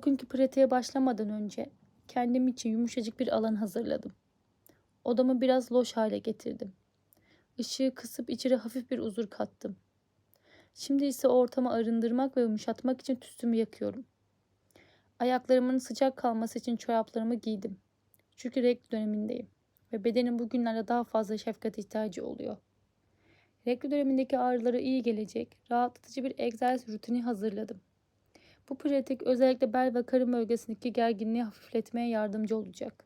Bugünkü pratiğe başlamadan önce kendim için yumuşacık bir alan hazırladım. Odamı biraz loş hale getirdim. Işığı kısıp içeri hafif bir huzur kattım. Şimdi ise ortamı arındırmak ve yumuşatmak için tütsümü yakıyorum. Ayaklarımın sıcak kalması için çoraplarımı giydim. Çünkü regl dönemindeyim ve bedenin bugünlerde daha fazla şefkat ihtiyacı oluyor. Regl dönemindeki ağrılara iyi gelecek rahatlatıcı bir egzersiz rutini hazırladım. Bu pratik özellikle bel ve karın bölgesindeki gerginliği hafifletmeye yardımcı olacak.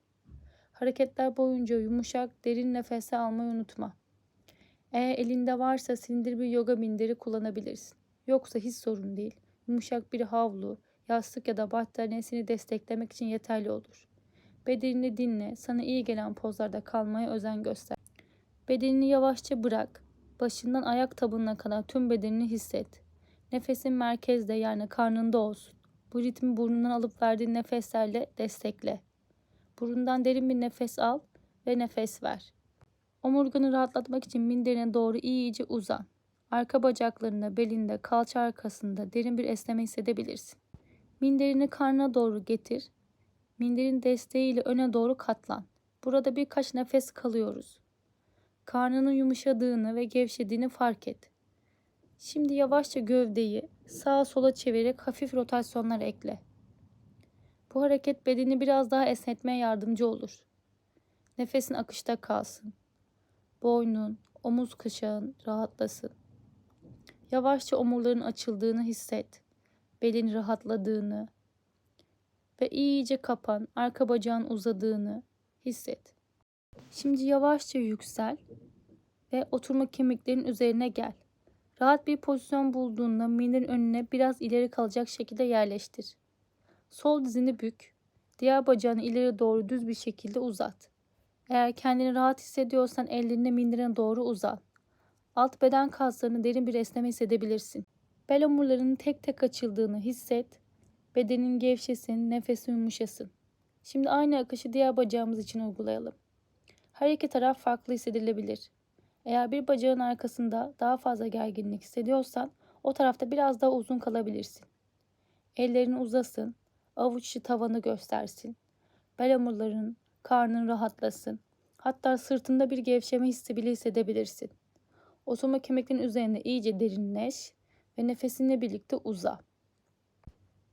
Hareketler boyunca yumuşak, derin nefes almayı unutma. Eğer elinde varsa sindir bir yoga minderi kullanabilirsin. Yoksa hiç sorun değil. Yumuşak bir havlu, yastık ya da battaniye seni desteklemek için yeterli olur. Bedenini dinle, sana iyi gelen pozlarda kalmaya özen göster. Bedenini yavaşça bırak. Başından ayak tabanına kadar tüm bedenini hisset. Nefesin merkezde yani karnında olsun. Bu ritmi burnundan alıp verdiğin nefeslerle destekle. Burundan derin bir nefes al ve nefes ver. Omurganı rahatlatmak için minderine doğru iyice uzan. Arka bacaklarında, belinde, kalça arkasında derin bir esneme hissedebilirsin. Minderini karnına doğru getir. Minderin desteğiyle öne doğru katlan. Burada birkaç nefes kalıyoruz. Karnının yumuşadığını ve gevşediğini fark et. Şimdi yavaşça gövdeyi sağa sola çevirerek hafif rotasyonlar ekle. Bu hareket bedeni biraz daha esnetmeye yardımcı olur. Nefesin akışta kalsın. Boynun, omuz kışağın rahatlasın. Yavaşça omurların açıldığını hisset. Belin rahatladığını ve iyice kapan, arka bacağın uzadığını hisset. Şimdi yavaşça yüksel ve oturma kemiklerin üzerine gel. Rahat bir pozisyon bulduğunda midenin önüne biraz ileri kalacak şekilde yerleştir. Sol dizini bük. Diğer bacağını ileri doğru düz bir şekilde uzat. Eğer kendini rahat hissediyorsan ellerini minderine doğru uzat. Alt beden kaslarını derin bir esneme hissedebilirsin. Bel omurlarının tek tek açıldığını hisset. Bedenin gevşesin, nefesin yumuşasın. Şimdi aynı akışı diğer bacağımız için uygulayalım. Her iki taraf farklı hissedilebilir. Eğer bir bacağın arkasında daha fazla gerginlik hissediyorsan o tarafta biraz daha uzun kalabilirsin. Ellerin uzasın, avuç tavanı göstersin. Bel omurların, karnın rahatlasın. Hatta sırtında bir gevşeme hissi bile hissedebilirsin. Oturma kemiklerin üzerinde iyice derinleş ve nefesinle birlikte uza.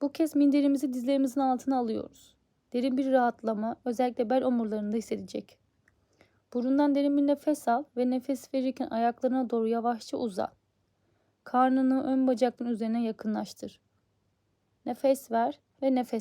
Bu kez minderimizi dizlerimizin altına alıyoruz. Derin bir rahatlama özellikle bel omurlarında hissedecek. Burundan derin bir nefes al ve nefes verirken ayaklarına doğru yavaşça uzat. Karnını ön bacakların üzerine yakınlaştır. Nefes ver ve nefes